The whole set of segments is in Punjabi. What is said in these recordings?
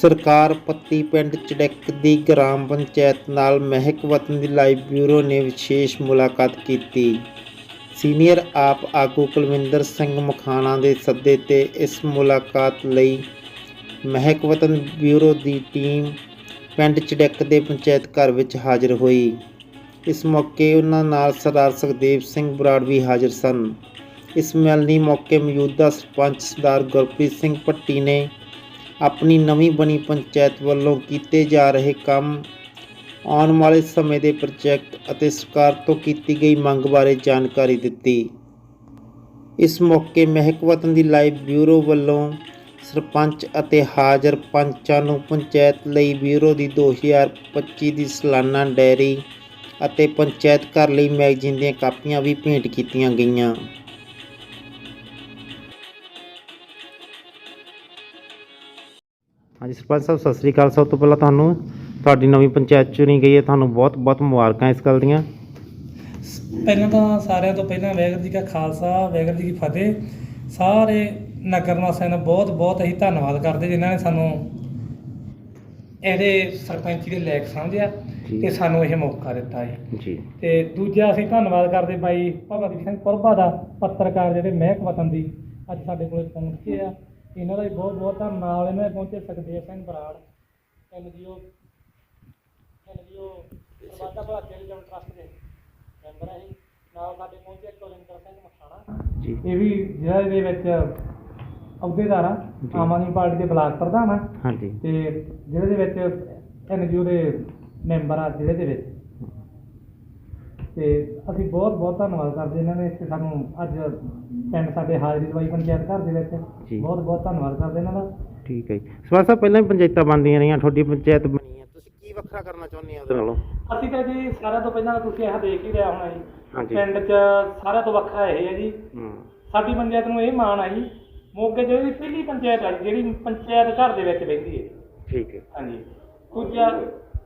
ਸਰਕਾਰ ਪੱਤੀ ਪਿੰਡ ਚੜੈਕ ਦੀ ਗ੍ਰਾਮ ਪੰਚਾਇਤ ਨਾਲ ਮਹਿਕ ਵਤਨ ਦੀ ਲਾਈਵ ਬਿਊਰੋ ਨੇ ਵਿਸ਼ੇਸ਼ ਮੁਲਾਕਾਤ ਕੀਤੀ। ਸੀਨੀਅਰ ਆਪ ਆਗੂ ਕੁਲਵਿੰਦਰ ਸਿੰਘ ਮਖਾਣਾ ਦੇ ਸੱਦੇ ਤੇ ਇਸ ਮੁਲਾਕਾਤ ਲਈ ਮਹਿਕ ਵਤਨ ਬਿਊਰੋ ਦੀ ਟੀਮ ਪਿੰਡ ਚੜੈਕ ਦੇ ਪੰਚਾਇਤ ਘਰ ਵਿੱਚ ਹਾਜ਼ਰ ਹੋਈ। ਇਸ ਮੌਕੇ ਉਹਨਾਂ ਨਾਲ ਸਰਦਾਰ ਸੁਖਦੇਵ ਸਿੰਘ ਬਰਾੜ ਵੀ ਹਾਜ਼ਰ ਸਨ। ਇਸ ਮਿਲਣੀ ਮੌਕੇ ਮੌਜੂਦਾ ਸਰਪੰਚ ਸਰਦਾਰ ਗੁਰਪ੍ਰੀਤ ਸਿੰਘ ਭੱਟੀ ਨੇ ਆਪਣੀ ਨਵੀਂ ਬਣੀ ਪੰਚਾਇਤ ਵੱਲੋਂ ਕੀਤੇ ਜਾ ਰਹੇ ਕੰਮ ਆਉਣ ਵਾਲੇ ਸਮੇਂ ਦੇ ਪ੍ਰੋਜੈਕਟ ਅਤੇ ਸਰਕਾਰ ਤੋਂ ਕੀਤੀ ਗਈ ਮੰਗ ਬਾਰੇ ਜਾਣਕਾਰੀ ਦਿੱਤੀ। ਇਸ ਮੌਕੇ ਮਹਿਕ ਵਤਨ ਦੀ ਲਾਈਵ ਬਿਊਰੋ ਵੱਲੋਂ ਸਰਪੰਚ ਅਤੇ ਹਾਜ਼ਰ ਪੰਚਾਂ ਨੂੰ ਪੰਚਾਇਤ ਲਈ ਬਿਊਰੋ ਦੀ 2025 ਦੀ ਸਾਲਾਨਾ ਡਾਇਰੀ ਅਤੇ ਪੰਚਾਇਤ ਘਰ ਲਈ ਮੈਗਜ਼ੀਨ ਦੀਆਂ ਕਾਪੀਆਂ ਵੀ ਭੇਂਟ ਕੀਤੀਆਂ ਗਈਆਂ। ਹਾਂਜੀ ਸਰਪੰਚ ਸਾਹਿਬ ਸਤਿ ਸ੍ਰੀ ਅਕਾਲ। ਸਭ ਤੋਂ ਪਹਿਲਾਂ ਤੁਹਾਨੂੰ ਤੁਹਾਡੀ ਨਵੀਂ ਪੰਚਾਇਤ ਚੁਣੀ ਗਈ ਹੈ। ਤੁਹਾਨੂੰ ਬਹੁਤ ਬਹੁਤ ਮੁਬਾਰਕਾਂ ਇਸ ਗੱਲ ਦੀਆਂ। ਪਹਿਲਾਂ ਤਾਂ ਸਾਰਿਆਂ ਤੋਂ ਪਹਿਲਾਂ ਵਾਹਿਗੁਰੂ ਜੀ ਕਾ ਖਾਲਸਾ ਵਾਹਿਗੁਰੂ ਜੀ ਕੀ ਫਤਿਹ। ਸਾਰੇ ਨਗਰ ਨਿਵਾਸੀਆਂ ਦਾ ਬਹੁਤ ਬਹੁਤ ਅਸੀਂ ਧੰਨਵਾਦ ਕਰਦੇ ਜਿਨ੍ਹਾਂ ਨੇ ਸਾਨੂੰ ਇਹਦੇ ਸਰਪੰਚੀ ਦੇ ਲਾਇਕ ਸਮਝਿਆ। ਤੇ ਸਾਨੂੰ ਇਹ ਮੌਕਾ ਦਿੱਤਾ ਹੈ। ਜੀ। ਤੇ ਦੂਜਾ ਅਸੀਂ ਧੰਨਵਾਦ ਕਰਦੇ ਬਾਈ ਭਗਤ ਸਿੰਘ ਪੁਰਬਾ ਦਾ ਪੱਤਰਕਾਰ ਜਿਹੜੇ ਮਹਿਕ ਵਤਨ ਦੀ ਅੱਜ ਸਾਡੇ ਕੋਲੇ ਪਹੁੰਚੇ ਆ। ਇਹਨਾਂ ਦਾ ਵੀ ਬਹੁਤ ਬਹੁਤ ਧੰਨਵਾਦ ਨਾਲ ਇਹਨਾਂ ਦੇ ਪਹੁੰਚੇ Sukhdev Singh Brar NGO NGO Sarvada Bhala charitable trust ਦੇ ਮੈਂਬਰ ਹੈ ਨਾਲ ਸਾਡੇ ਪਹੁੰਚੇ ਕੁਲਵਿੰਦਰ ਸਿੰਘ ਮਖਾਣਾ। ਜੀ। ਇਹ ਵੀ ਜਿਹੜਾ ਇਹਦੇ ਵਿੱਚ ਅਹੁਦੇਦਾਰ ਆ ਜੀ। ਆਮ ਆਦਮੀ ਪਾਰਟੀ ਦੇ ਬਲਾਕ ਪ੍ਰਧਾਨ ਆ। ਹਾਂਜੀ। ਤੇ ਜ਼ਿਲ੍ਹੇ ਦੇ ਵਿੱਚ ਐਨਜੀਓ ਦੇ ਮੈਂਬਰ ਆ ਜ਼ਿਲ੍ਹੇ ਦੇ ਵਿੱਚ। ਤੇ ਅਸੀਂ ਬਹੁਤ ਬਹੁਤ ਧੰਨਵਾਦ ਕਰਦੇ ਇਹਨਾਂ ਨੇ ਇੱਥੇ ਸਾਨੂੰ ਅੱਜ ਪਿੰਡ ਸਾਡੇ ਹਾਜ਼ਰੀ ਦਵਾਈ ਪੰਚਾਇਤ ਘਰ ਦੇ ਵਿੱਚ ਜੀ। ਬਹੁਤ ਬਹੁਤ ਧੰਨਵਾਦ ਕਰਦੇ ਇਹਨਾਂ ਦਾ। ਠੀਕ ਹੈ ਜੀ। ਸਰਪੰਚ ਸਾਹਿਬ ਪਹਿਲਾਂ ਵੀ ਪੰਚਾਇਤਾਂ ਬਣਦੀਆਂ ਰਹੀਆਂ ਤੁਹਾਡੀ ਪੰਚਾਇਤ ਬਣੀ ਹੈ। ਤੁਸੀਂ ਕੀ ਵੱਖਰਾ ਕਰਨਾ ਚਾਹੁੰਦੇ ਹੋ ਉਹਦੇ ਨਾਲੋਂ? ਅਸੀਂ ਤਾਂ ਜੀ ਸਾਰਿਆਂ ਤੋਂ ਪਹਿਲਾਂ ਤੁਸੀਂ ਇਹ ਦੇਖ ਹੀ ਰਿਹਾ ਹੋਣਾ ਜੀ। ਹਾਂਜੀ। ਪਿੰਡ 'ਚ ਸਾਰਿਆਂ ਤੋਂ ਵੱਖਰਾ ਇਹ ਹੈ ਜੀ। ਹੂੰ। ਸਾਡੀ ਪੰਚਾਇਤ ਨੂੰ ਇਹ ਮਾਣ ਆ ਜੀ ਮੋਗੇ ਜਿਹੜੀ ਪਹਿਲੀ ਪੰਚਾਇਤ ਆ ਜੀ, ਜਿਹੜੀ ਪੰਚਾਇਤ ਘਰ ਦੇ ਵਿੱਚ ਬਹਿੰਦੀ ਹੈ। ਠੀਕ ਹੈ। ਹਾਂਜੀ। ਦੂਜਾ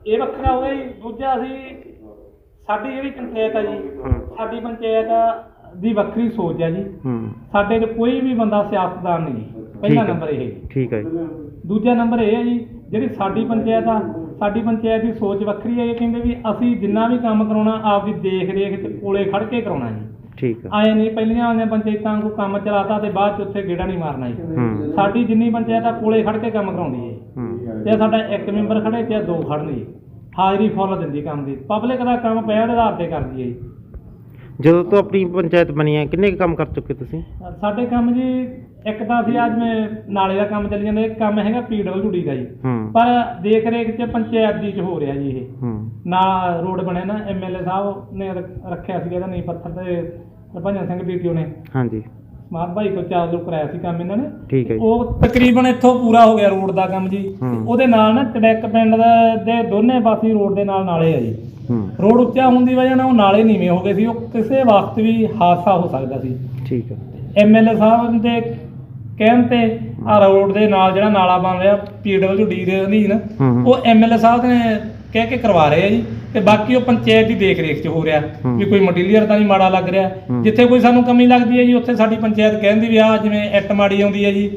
ਇਹ ਵੱਖਰਾ ਹੋਇਆ ਜੀ। ਦੂਜਾ ਅਸੀਂ ਸਾਡੀ ਜਿਹੜੀ ਪੰਚਾਇਤ ਆ ਜੀ ਹੂੰ। ਸਾਡੀ ਪੰਚਾਇਤ ਦੀ ਵੱਖਰੀ ਸੋਚ ਆ ਜੀ। ਹੂੰ। ਸਾਡੇ 'ਚ ਕੋਈ ਵੀ ਬੰਦਾ ਸਿਆਸਤਦਾਨ ਨਹੀਂ ਜੀ ਪਹਿਲਾ ਠੀਕ ਹੈ। ਨੰਬਰ ਇਹ ਹੈ ਜੀ। ਠੀਕ ਹੈ ਜੀ। ਦੂਜਾ ਨੰਬਰ ਇਹ ਹੈ ਜੀ ਜਿਹੜੀ ਸਾਡੀ ਪੰਚਾਇਤ ਆ ਸਾਡੀ ਪੰਚਾਇਤ ਦੀ ਸੋਚ ਵੱਖਰੀ ਹੈ ਇਹ ਕਹਿੰਦੇ ਵੀ ਅਸੀਂ ਜਿੰਨਾ ਵੀ ਕੰਮ ਕਰਾਉਣਾ ਆਪਦੀ ਦੇਖ ਰੇਖ ਤੇ ਕੋਲੇ ਖੜ ਕੇ ਕਰਾਉਣਾ ਜੀ। ਠੀਕ ਹੈ। ਆਏ ਨਹੀਂ ਪਹਿਲੀਆਂ ਵਾਲੀਆਂ ਪੰਚਾਇਤਾਂ ਨੂੰ ਕੰਮ ਚਲਾਤਾ ਤੇ ਬਾਅਦ ਚ ਉੱਥੇ ਗੇੜਾ ਨਹੀਂ ਮਾਰਨਾ ਜੀ। ਹੂੰ। ਸਾਡੀ ਜਿੰਨੀ ਪੰਚਾਇਤ ਆ ਕੋਲੇ ਖੜ ਕੇ ਕੰਮ ਕਰਾਉਂਦੀ ਹੈ। ਹੂੰ। ਤੇ ਸਾਡਾ ਇੱਕ ਮੈਂਬਰ ਖੜੇ ਤੇ ਦੋ ਖੜਨ ਜੀ। ਹਾਜ਼ਰੀ ਫੁੱਲ ਦਿੰਦੀ ਕੰਮ ਦੀ। ਪਬਲਿਕ ਦਾ ਕੰਮ ਪਹਿਲ ਦੇ ਆਧਾਰ ਤੇ ਕਰਦੀ ਹੈ ਜੀ। ਜਦੋਂ ਤੋਂ ਆਪਣੀ ਪੰਚਾਇਤ ਬਣੀ ਹੈ ਕਿੰਨੇ ਕੁ ਕੰਮ ਕਰ ਚੁੱਕੇ ਤੁਸੀਂ? ਸਾਡੇ ਕੰਮ ਜੀ ਇੱਕ ਤਾਂ ਅਸੀਂ ਅੱਜ ਮੈਂ ਨਾਲੇ ਦਾ ਕੰਮ ਚੱਲੀ ਜਾਂਦਾ ਇੱਕ ਕੰਮ ਹੈਗਾ ਪੀਡਬਲਯੂਡੀ ਦਾ ਜੀ। ਹੂੰ। ਪਰ ਦੇਖ ਰੇਖ ਚ ਪੰਚਾਇਤ ਦੀ ਚ ਹੋ ਰਿਹਾ ਜੀ ਇਹ। ਹੂੰ। ਨਾ ਰੋਡ ਬਣਿਆ ਨਾ ਐਮਐਲਏ ਸਾਹਿਬ ਨੇ ਰ- ਰੱਖਿਆ ਸੀ ਇਹਦਾ ਨਹੀਂ ਪੱਥਰ ਤੇ ਹਰਭਜਨ ਸਿੰਘ ਡੀਟੀਓ ਨੇ ਹਾਂਜੀ। ਸਮਾਰਟ ਭਾਈ ਤੋਂ ਚਾਰਜ ਕਰਾਇਆ ਸੀ ਕੰਮ ਇਹਨਾਂ ਨੇ। ਠੀਕ ਹੈ ਜੀ। ਉਹ ਤਕਰੀਬਨ ਇੱਥੋਂ ਪੂਰਾ ਹੋ ਗਿਆ ਰੋਡ ਦਾ ਕੰਮ ਜੀ। ਹੂੰ। ਉਹਦੇ ਨਾਲ ਨਾ ਚੜੈਕ ਪਿੰਡ ਦਾ- ਦੇ ਦੋਨੇ ਪਾਸੇ ਰੋਡ ਦੇ ਨਾਲ ਨਾਲੇ ਆ ਜੀ। ਹੂੰ। ਰੋਡ ਉੱਚਾ ਹੋਣ ਦੀ ਵਜ੍ਹਾ ਨਾਲ ਉਹ ਨਾਲੇ ਨੀਵੇਂ ਹੋ ਗਏ ਸੀ। ਉਹ ਕਿਸੇ ਵਕਤ ਵੀ ਹਾਦਸਾ ਹੋ ਸਕਦਾ ਸੀ। ਠੀਕ ਹੈ। ਐਮਐਲਏ ਸਾਹਿਬ ਦੇ ਕਹਿਣ ਤੇ ਆ ਰੋਡ ਦੇ ਨਾਲ ਜਿਹੜਾ ਨਾਲਾ ਬਣ ਰਿਹਾ ਪੀਡਬਲਯੂਡੀ ਦੇ ਅਧੀਨ ਹੂੰ ਹੂੰ। ਉਹ ਐਮਐਲਏ ਸਾਹਿਬ ਨੇ ਕਹਿ ਕੇ ਕਰਵਾ ਰਹੇ ਆ ਜੀ। ਤੇ ਬਾਕੀ ਉਹ ਪੰਚਾਇਤ ਦੀ ਦੇਖ ਰੇਖ 'ਚ ਹੋ ਰਿਹਾ। ਵੀ ਕੋਈ ਮਟੀਰੀਅਲ ਤਾਂ ਨਹੀਂ ਮਾੜਾ ਲੱਗ ਰਿਹਾ। ਜਿੱਥੇ ਕੋਈ ਸਾਨੂੰ ਕਮੀ ਲੱਗਦੀ ਹੈ ਜੀ ਉੱਥੇ ਸਾਡੀ ਪੰਚਾਇਤ ਕਹਿੰਦੀ ਵੀ ਆ ਜਿਵੇਂ ਇੱਟ ਮਾੜੀ ਆਉਂਦੀ ਹੈ ਜੀ।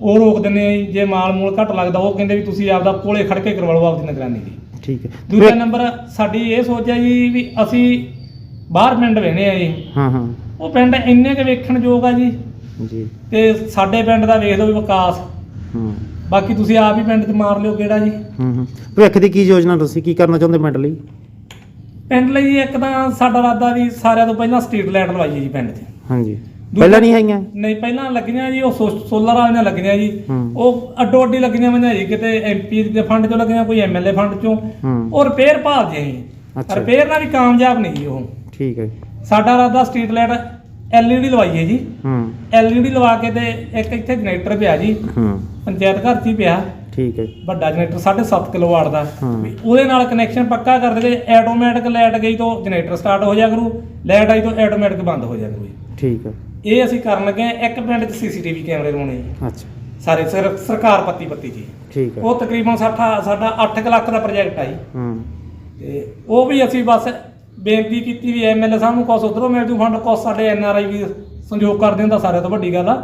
ਉਹ ਰੋਕ ਦਿੰਦੇ ਆ ਜੀ। ਜੇ ਮਾਲ ਮੂਲ ਘੱਟ ਲੱਗਦਾ ਉਹ ਕਹਿੰਦੇ ਵੀ ਤੁਸੀਂ ਆਪਦਾ ਕੋਲੇ ਖੜ ਕੇ ਕਰਵਾ ਲਓ ਆਪਦੀ ਨਿਗਰਾਨੀ ਦੀ ਠੀਕ ਹੈ। ਦੂਜਾ ਨੰਬਰ ਸਾਡੀ ਇਹ ਸੋਚ ਹੈ ਜੀ ਵੀ ਅਸੀਂ ਬਾਹਰ ਪਿੰਡ ਵੇਣੇ ਆ ਜੀ। ਹਾਂ ਹਾਂ। ਉਹ ਪਿੰਡ ਇੰਨੇ ਕੁ ਵੇਖਣ ਯੋਗ ਆ ਜੀ। ਜੀ। ਤੇ ਸਾਡੇ ਪਿੰਡ ਦਾ ਵੇਖ ਲਓ ਵੀ ਵਿਕਾਸ। ਹੂੰ। ਬਾਕੀ ਤੁਸੀਂ ਆਪ ਹੀ ਪਿੰਡ 'ਚ ਮਾਰ ਲਿਓ ਕਿਹੜਾ ਜੀ। ਹੂੰ ਹੂੰ। ਭਵਿੱਖ ਦੀ ਕੀ ਯੋਜਨਾ ਤੁਸੀਂ? ਕੀ ਕਰਨਾ ਚਾਹੁੰਦੇ ਪਿੰਡ ਲਈ? ਪਿੰਡ ਲਈ ਇੱਕ ਤਾਂ ਸਾਡਾ ਇਰਾਦਾ ਵੀ ਸਾਰਿਆਂ ਤੋਂ ਪਹਿਲਾਂ ਸਟਰੀਟ ਲਾਈਟ ਲਵਾਈਏ ਜੀ ਪਿੰਡ 'ਚ। ਹਾਂਜੀ। ਪਹਿਲਾਂ ਨਹੀਂ ਹੈਗੀਆਂ? ਨਹੀਂ ਪਹਿਲਾਂ ਲੱਗੀਆਂ ਜੀ ਉਹ ਸੋ- ਸੋਲਰ ਵਾਲੀਆਂ ਲੱਗੀਆਂ ਜੀ। ਹੂੰ। ਉਹ ਅੱਡੋ ਅੱਡੀ ਲੱਗੀਆਂ ਹੋਈਆਂ ਜੀ ਕਿਤੇ ਐਮਪੀ ਦੇ ਫੰਡ 'ਚੋਂ ਲੱਗੀਆਂ ਕੋਈ ਐਮਐਲਏ ਫੰਡ 'ਚੋਂ। ਹੂੰ। ਉਹ ਰਿਪੇਅਰ ਭਾਲਦੀਆਂ ਜੀ। ਅੱਛਾ। ਰਿਪੇਅਰ ਨਾਲ ਵੀ ਕਾਮਯਾਬ ਨਹੀਂ ਜੀ ਉਹ। ਠੀਕ ਹੈ ਸਾਡਾ ਇਰਾਦਾ ਸਟਰੀਟ ਲਾਈਟ ਐਲਈਡੀ ਲਵਾਈਏ ਜੀ। ਹੂੰ। ਐਲਈਡੀ ਲਵਾ ਕੇ ਤੇ ਇੱਕ ਇੱਥੇ ਜਨਰੇਟਰ ਪਿਆ ਜੀ। ਹੂੰ। ਪੰਚਾਇਤ ਘਰ 'ਚ ਹੀ ਪਿਆ। ਠੀਕ ਹੈ। ਵੱਡਾ ਜਨਰੇਟਰ 7.5 ਕਿਲੋਵਾਟ ਦਾ। ਹਾਂ। ਵੀ ਉਹਦੇ ਨਾਲ ਕਨੈਕਸ਼ਨ ਪੱਕਾ ਕਰ ਦੇਵੇ ਆਟੋਮੈਟਿਕ ਲਾਈਟ ਗਈ ਤੋਂ ਜਨਰੇਟਰ ਸਟਾਰਟ ਹੋ ਜਾ ਕਰੂ। ਲਾਈਟ ਆਈ ਤੋਂ ਆਟੋਮੈਟਿਕ ਬੰਦ ਹੋ ਜਾ ਕਰੂ ਜੀ। ਠੀਕ ਹੈ। ਇਹ ਅਸੀਂ ਕਰਨ ਲੱਗੇ ਹਾਂ। ਇੱਕ ਪਿੰਡ 'ਚ ਸੀਸੀਟੀਵੀ ਕੈਮਰੇ ਲਾਉਣੇ ਜੀ। ਅੱਛਾ। ਸਾਰੇ ਸਰ- ਸਰਕਾਰ ਪੱਤੀ ਪੱਤੀ ਜੀ। ਠੀਕ ਹੈ। ਉਹ ਤਕਰੀਬਨ ਸਾਡਾ ਸਾਡਾ 8 ਲੱਖ ਦਾ ਪ੍ਰੋਜੈਕਟ ਆ ਜੀ। ਹੂੰ। ਤੇ ਉਹ ਵੀ ਅਸੀਂ ਬਸ ਬੇਨਤੀ ਕੀਤੀ ਵੀ ਐਮਐਲਏ ਸਾਹਿਬ ਨੂੰ ਕੁਛ ਉਧਰੋਂ ਮਿਲ ਜੂ ਫੰਡ ਕੁਛ ਸਾਡੇ ਐਨਆਰਆਈ ਵੀ ਸੰਯੋਗ ਕਰਦੇ ਹੁੰਦਾ ਸਾਰਿਆਂ ਤੋਂ ਵੱਡੀ ਗੱਲ ਆ।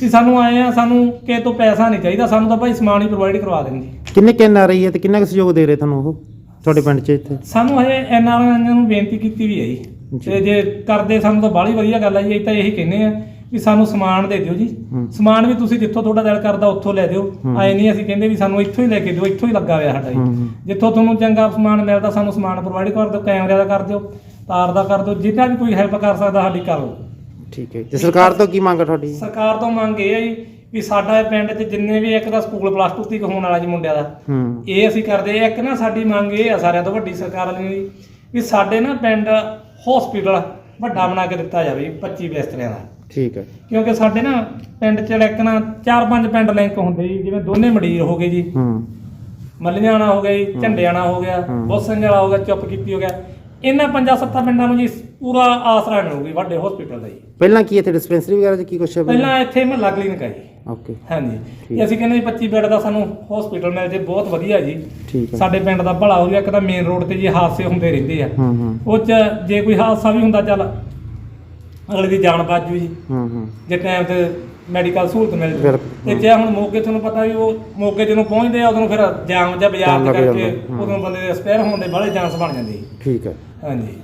ਵੀ ਸਾਨੂੰ ਆਏ ਆ ਸਾਨੂੰ ਕਿਸੇ ਤੋਂ ਪੈਸਾ ਨਹੀਂ ਚਾਹੀਦਾ ਸਾਨੂੰ ਤਾਂ ਭਾਈ ਸਮਾਨ ਹੀ ਪ੍ਰੋਵਾਈਡ ਕਰਵਾ ਦੇਣਗੇ ਕਿੰਨੇ ਕਿੰਨ ਆ ਰਹੀ ਹੈ ਤੇ ਕਿੰਨਾ ਕੁ ਸਹਿਯੋਗ ਦੇ ਰਹੇ ਤੁਹਾਨੂੰ ਉਹ ਤੁਹਾਡੇ ਪਿੰਡ 'ਚ ਇੱਥੇ? ਸਾਨੂੰ ਹਜੇ ਐਨਆਰਆਈਆਂ ਨੂੰ ਬੇਨਤੀ ਕੀਤੀ ਵੀ ਹੈ ਜੀ। ਤੇ ਜੇ ਕਰਦੇ ਸਾਨੂੰ ਤਾਂ ਬਾਹਲੀ ਵਧੀਆ ਗੱਲ ਆ ਜੀ ਅਸੀਂ ਤਾਂ ਇਹੀ ਕਹਿੰਦੇ ਆ ਵੀ ਸਾਨੂੰ ਸਮਾਨ ਦੇ ਦਿਓ ਜੀ। ਸਮਾਨ ਵੀ ਤੁਸੀਂ ਜਿੱਥੋਂ ਤੁਹਾਡਾ ਦਿਲ ਕਰਦਾ ਉੱਥੋਂ ਲੈ ਦਿਓ। ਆਏ ਨਹੀਂ ਅਸੀਂ ਕਹਿੰਦੇ ਵੀ ਸਾਨੂੰ ਇੱਥੋਂ ਹੀ ਲੈ ਕੇ ਦਿਓ ਇੱਥੋਂ ਹੀ ਲੱਗਾ ਹੋਇਆ ਸਾਡਾ ਜੀ। ਜਿੱਥੋਂ ਤੁਹਾਨੂੰ ਚੰਗਾ ਸਮਾਨ ਮਿਲਦਾ ਸਾਨੂੰ ਸਮਾਨ ਪ੍ਰੋਵਾਈਡ ਕਰ ਦਿਓ ਕੈਮਰਿਆਂ ਦਾ ਕਰ ਦਿਓ ਤਾਰ ਦਾ ਕਰ ਦਿਓ ਜਿੱਦਾਂ ਵੀ ਕੋਈ ਹੈਲਪ ਕਰ ਸਕਦਾ ਸਾਡੀ ਕਰ ਲਓ। ਠੀਕ ਹੈ ਤੇ ਸਰਕਾਰ ਤੋਂ ਕੀ ਮੰਗ ਹੈ ਤੁਹਾਡੀ ਸਰਕਾਰ ਤੋਂ ਮੰਗ ਇਹ ਹੈ ਜੀ ਵੀ ਸਾਡਾ ਇਹ ਪਿੰਡ 'ਚ ਜਿੰਨੇ ਵੀ ਇੱਕ ਦਾ ਸਕੂਲ ਪਲੱਸ 2 ਤੱਕ ਹੋਣ ਵਾਲਾ ਜੀ ਮੁੰਡਿਆਂ ਦਾ ਇਹ ਅਸੀਂ ਕਰਦੇ ਆ ਇੱਕ ਨਾ ਸਾਡੀ ਮੰਗ ਇਹ ਆ ਸਾਰਿਆਂ ਤੋਂ ਵੱਡੀ ਸਰਕਾਰ ਵਾਲਿਆਂ ਦੀ ਵੀ ਸਾਡੇ ਨਾ ਪਿੰਡ ਹਸਪੀਟਲ ਵੱਡਾ ਬਣਾ ਕੇ ਦਿੱਤਾ ਜਾਵੇ 25 ਬਿਸਤਰਿਆਂ ਦਾ। ਠੀਕ ਹੈ। ਕਿਉਂਕਿ ਸਾਡੇ ਨਾ ਪਿੰਡ ਚ ਇੱਕ ਨਾ ਚਾਰ ਪੰਜ ਪਿੰਡ ਲਿੰਕ ਹੁੰਦੇ ਜੀ ਜਿਵੇਂ ਦੋਨੇ ਮੰਡੀਰ ਹੋ ਗਏ ਜੀ। ਹੂੰ। ਮੱਲੀਆਣਾ ਹੋ ਗਿਆ ਜੀ ਝੰਡਿਆਣਾ ਹੋ ਗਿਆ ਹੂੰ। ਬੋਸੰਜ ਵਾਲਾ ਹੋ ਗਿਆ ਚੁੱਪ ਕੀਤੀ ਹੋ ਗਿਆ। ਇਹਨਾਂ ਪੰਜਾਂ ਸੱਤਾਂ ਪਿੰਡਾਂ ਨੂੰ ਜੀ ਪੂਰਾ ਆਸਰਾ ਮਿਲੂਗੀ ਵੱਡੇ ਹਸਪੀਟਲ ਦਾ ਜੀ। ਪਹਿਲਾਂ ਕੀ ਇੱਥੇ ਡਿਸਪੈਂਸਰੀ ਵਗੈਰਾ 'ਚ ਕੀ ਕੁਛ ਹੈ? ਪਹਿਲਾਂ ਇੱਥੇ ਮਹੱਲਾ ਕਲੀਨਿਕ ਹੈ ਜੀ। ਓਕੇ ਹਾਂਜੀ। ਤੇ ਅਸੀਂ ਕਹਿੰਦੇ ਜੀ 25 ਬੈੱਡ ਦਾ ਸਾਨੂੰ ਹਸਪੀਟਲ ਮਿਲ ਜੇ ਬਹੁਤ ਵਧੀਆ ਜੀ। ਠੀਕ ਹੈ। ਸਾਡੇ ਪਿੰਡ ਦਾ ਭਲਾ ਹੋ ਗਿਆ ਇੱਕ ਤਾਂ ਮੇਨ ਰੋਡ ਤੇ ਜੀ ਹਾਦਸੇ ਹੁੰਦੇ ਰਹਿੰਦੇ ਆ। ਹੂੰ ਹੂੰ। ਉਹ ਚ ਜੇ ਕੋਈ ਹਾਦਸਾ ਵੀ ਹੁੰਦਾ ਚੱਲ ਅਗਲੇ ਦੀ ਜਾਨ ਬਚ ਜੂ ਜੀ ਹੂੰ ਹੂੰ। ਜੇ ਟਾਈਮ ਤੇ ਮੈਡੀਕਲ ਸਹੂਲਤ ਮਿਲ ਜੂ। ਬਿਲਕੁਲ। ਤੇ ਜੇ ਹੁਣ ਮੌਕੇ ਤੁਹਾਨੂੰ ਪਤਾ ਵੀ ਉਹ ਮੌਕੇ ਜਦੋਂ ਪਹੁੰਚਦੇ ਆ ਉਦੋਂ ਫਿਰ ਜਾਮ ਜਾਂ ਬਾਜ਼ਾਰ ਜਾਮ ਦੇ ਲੱਗ ਕਰਕੇ ਜਾਂਦਾ, ਹਾਂ। ਉਦੋਂ ਬੰਦੇ ਦੇ ਸਪੇਅਰ ਹੋਣ ਦੇ ਬੜੇ ਚਾਂਸ ਬਣ ਜਾਂਦੇ। ਜੀ। ਠੀਕ ਹੈ ਹਾਂਜੀ।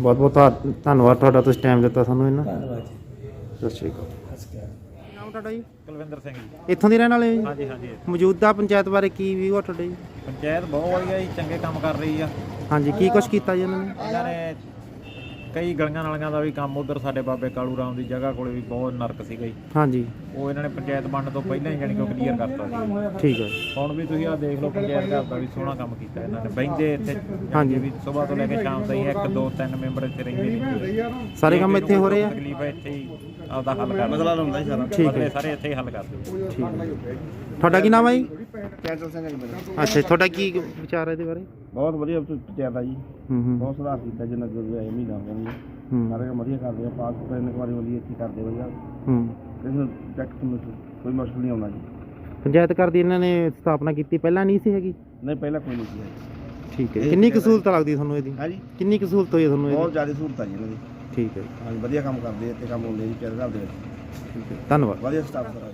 ਬਹੁਤ ਬਹੁਤ ਧੰਨ- ਧੰਨਵਾਦ ਤੁਹਾਡਾ ਤੁਸੀਂ ਟਾਈਮ ਦਿੱਤਾ ਸਾਨੂੰ ਇਹਨਾਂ ਧੰਨਵਾਦ ਜੀ। ਸਤਿ ਸ਼੍ਰੀ ਅਕਾਲ। ਨਮਸਕਾਰ ਨਾਮ ਤੁਹਾਡਾ ਜੀ? ਕੁਲਵਿੰਦਰ ਸਿੰਘ ਜੀ। ਇੱਥੋਂ ਦੇ ਰਹਿਣ ਵਾਲੇ ਹੋ ਜੀ? ਹਾਂਜੀ ਹਾਂਜੀ ਮੌਜੂਦਾ ਪੰਚਾਇਤ ਬਾਰੇ ਕੀ ਵੀ ਤੁਹਾਡੇ ਜੀ? ਪੰਚਾਇਤ ਬਹੁਤ ਵਧੀਆ ਜੀ ਚੰਗੇ ਕੰਮ ਕਰ ਰਹੀ ਆ। ਹਾਂਜੀ ਕੀ ਕੁਛ ਕੀਤਾ ਜੀ ਉਹਨਾਂ ਨੇ? ਇਹਨਾਂ ਨੇ ਕਈ ਗਲੀਆਂ ਨਾਲੀਆਂ ਦਾ ਵੀ ਕੰਮ ਉਧਰ ਸਾਡੇ ਬਾਬੇ ਕਾਲੂ ਰਾਮ ਦੀ ਜਗ੍ਹਾ ਕੋਲੇ ਵੀ ਬਹੁਤ ਨਰਕ ਸੀਗਾ ਜੀ। ਹਾਂਜੀ। ਉਹ ਇਹਨਾਂ ਨੇ ਪੰਚਾਇਤ ਬਣਨ ਤੋਂ ਪਹਿਲਾਂ ਹੀ ਜਾਣੀ ਕਿ ਕਲੀਅਰ ਕਰਤਾ ਸੀ। ਠੀਕ ਹੈ। ਹੁਣ ਵੀ ਤੁਸੀਂ ਆ ਦੇਖ ਲਓ ਪੰਚਾਇਤ ਘਰ ਦਾ ਵੀ ਸੋਹਣਾ ਕੰਮ ਕੀਤਾ ਇਹਨਾਂ ਨੇ। ਬੈਂਦੇ ਇੱਥੇ ਹਾਂਜੀ। ਵੀ ਸਵੇਰ ਤੋਂ ਲੈ ਕੇ ਸ਼ਾਮ ਤਾਈਂ ਇੱਕ ਦੋ ਤਿੰਨ ਮੈਂਬਰ ਇੱਥੇ ਰਹਿੰਦੇ ਨੇ। ਸਾਰੇ ਕੰਮ ਇੱਥੇ ਹੋ ਰਹੇ ਆ? ਤਕਲੀਫ ਇੱਥੇ ਹੀ ਆਪਦਾ ਹੱਲ ਕਰ ਮਸਲਾ ਹੁੰਦਾ ਹੀ ਸਾਰਾ। ਠੀਕ ਹੈ। ਸਾਰੇ ਇੱਥੇ ਹੀ ਹੱਲ ਕਰਦੇ ਠੀਕ ਹੈ। ਤੁਹਾਡਾ ਕੀ ਨਾਮ ਹੈ ਜੀ? ਕੈਂਸਲ ਸਿੰਘ ਜੀ ਮੇਰਾ ਅੱਛਾ ਜੀ, ਤੁਹਾਡਾ ਕੀ ਵਿਚਾਰ ਹੈ ਇਹਦੇ ਬਾਰੇ? ਬਹੁਤ ਵਧੀਆ ਪੰਚਾਇਤ ਆ ਜੀ। ਹੂੰ ਹੂੰ। ਬਹੁਤ ਸੁਧਾਰ ਕੀਤਾ ਜਿੰਨਾ ਕੁ ਇਹ ਮਹੀਨਾ ਹੋ ਗਿਆ ਜੀ। ਹੂੰ। ਸਾਰੇ ਕੰਮ ਵਧੀਆ ਕਰਦੇ ਆ ਪਾਸ ਤਿੰਨ ਕੁ ਵਾਰੀ ਵਧੀਆ ਇੱਥੇ ਕਰਦੇ ਵਧੀਆ ਹੂੰ। ਕਿਸੇ ਨੂੰ ਚੈੱਕ ਤੋਂ ਕੋਈ ਮੁਸ਼ਕਲ ਨਹੀਂ ਆਉਂਦਾ ਜੀ। ਪੰਚਾਇਤ ਘਰ ਦੀ ਇਹਨਾਂ ਨੇ ਸਥਾਪਨਾ ਕੀਤੀ ਪਹਿਲਾਂ ਨਹੀਂ ਸੀ ਹੈਗੀ? ਨਹੀਂ ਪਹਿਲਾਂ ਕੋਈ ਨਹੀਂ ਸੀ ਜੀ। ਠੀਕ ਹੈ ਕਿੰਨੀ ਕੁ ਸਹੂਲਤ ਲੱਗਦੀ ਤੁਹਾਨੂੰ ਇਹਦੀ? ਹਾਂ ਜੀ? ਕਿੰਨੀ ਕੁ ਸਹੂਲਤ ਹੋਈ ਹੈ ਤੁਹਾਨੂੰ ਬਹੁਤ ਇਹਦੀ ਜ਼ਿਆਦਾ ਸਹੂਲਤ ਆ ਜੀ ਇਹਨਾਂ ਦੀ। ਠੀਕ ਹੈ। ਹਾਂਜੀ ਵਧੀਆ ਕੰਮ ਕਰਦੇ ਆ ਇੱਥੇ ਕੰਮ ਹੁੰਦੇ ਜੀ ਪੰਚਾਇਤ ਘਰ ਦੇ ਵਿੱਚ ਠੀਕ ਹੈ ਧੰਨਵਾਦ। ਵਧੀਆ ਸਟਾਫ ਸਾਰਾ।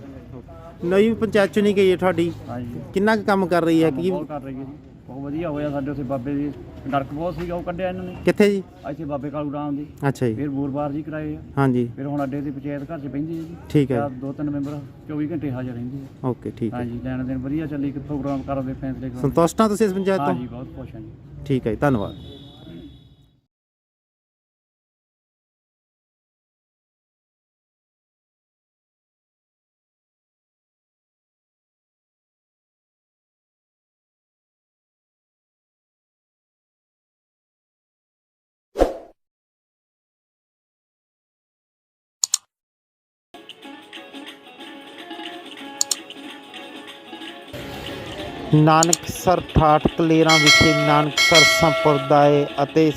ਨਵੀਂ ਪੰਚਾਇਤ ਚੁਣੀ ਗਈ ਹੈ ਤੁਹਾਡੀ। ਹਾਂਜੀ। ਕਿੰਨਾ ਕੁ ਕੰਮ ਕਰ ਰਹੀ ਹੈ? ਕੀ ਬਹੁਤ ਕਰ ਰਹੀ ਹੈ ਜੀ। ਬਹੁਤ ਵਧੀਆ ਹੋਇਆ ਸਾਡੇ ਉੱਥੇ ਬਾਬੇ ਦੀ। ਨਰਕ ਬਹੁਤ ਸੀਗਾ ਉਹ ਕੱਢਿਆ ਇਹਨਾਂ ਨੇ। ਕਿੱਥੇ ਜੀ? ਇੱਥੇ ਬਾਬੇ ਕਾਲੂ ਰਾਮ ਦੀ ਅੱਛਾ ਜੀ। ਫਿਰ ਬੂਰਬਾਰ ਜੀ ਕਰਾਏ ਆ। ਹਾਂਜੀ। ਫਿਰ ਹੁਣ ਅੱਡੇ ਦੀ ਪੰਚਾਇਤ ਘਰ 'ਚ ਪੈਂਦੀ ਹੈ ਜੀ। ਠੀਕ ਹੈ ਚਾਰ ਦੋ ਤਿੰਨ ਮੈਂਬਰ 24 ਘੰਟੇ ਹਾਜ਼ਰ ਰਹਿੰਦੇ ਆ। ਓਕੇ ਠੀਕ ਹੈ। ਹਾਂਜੀ ਲੈਣ ਦੇਣ ਵਧੀਆ ਚੱਲੀ ਕਿ ਪ੍ਰੋਗਰਾਮ ਕਰਦੇ ਫੈਸਲੇ ਕਰਦੇ ਸੰਤੁਸ਼ਟ ਹਾਂ ਤੁਸੀਂ ਇਸ ਪੰਚਾਇਤ ਤੋਂ? ਹਾਂਜੀ ਬਹੁਤ ਖੁਸ਼ ਹਾਂ ਜੀ। ਠੀਕ ਹੈ ਜੀ ਧੰਨਵਾਦ। ਨਾਨਕਸਰ ਠਾਠ ਕਲੇਰਾਂ ਵਿਖੇ ਨਾਨਕਸਰ ਸੰਪਰਦਾਇ ਅਤੇ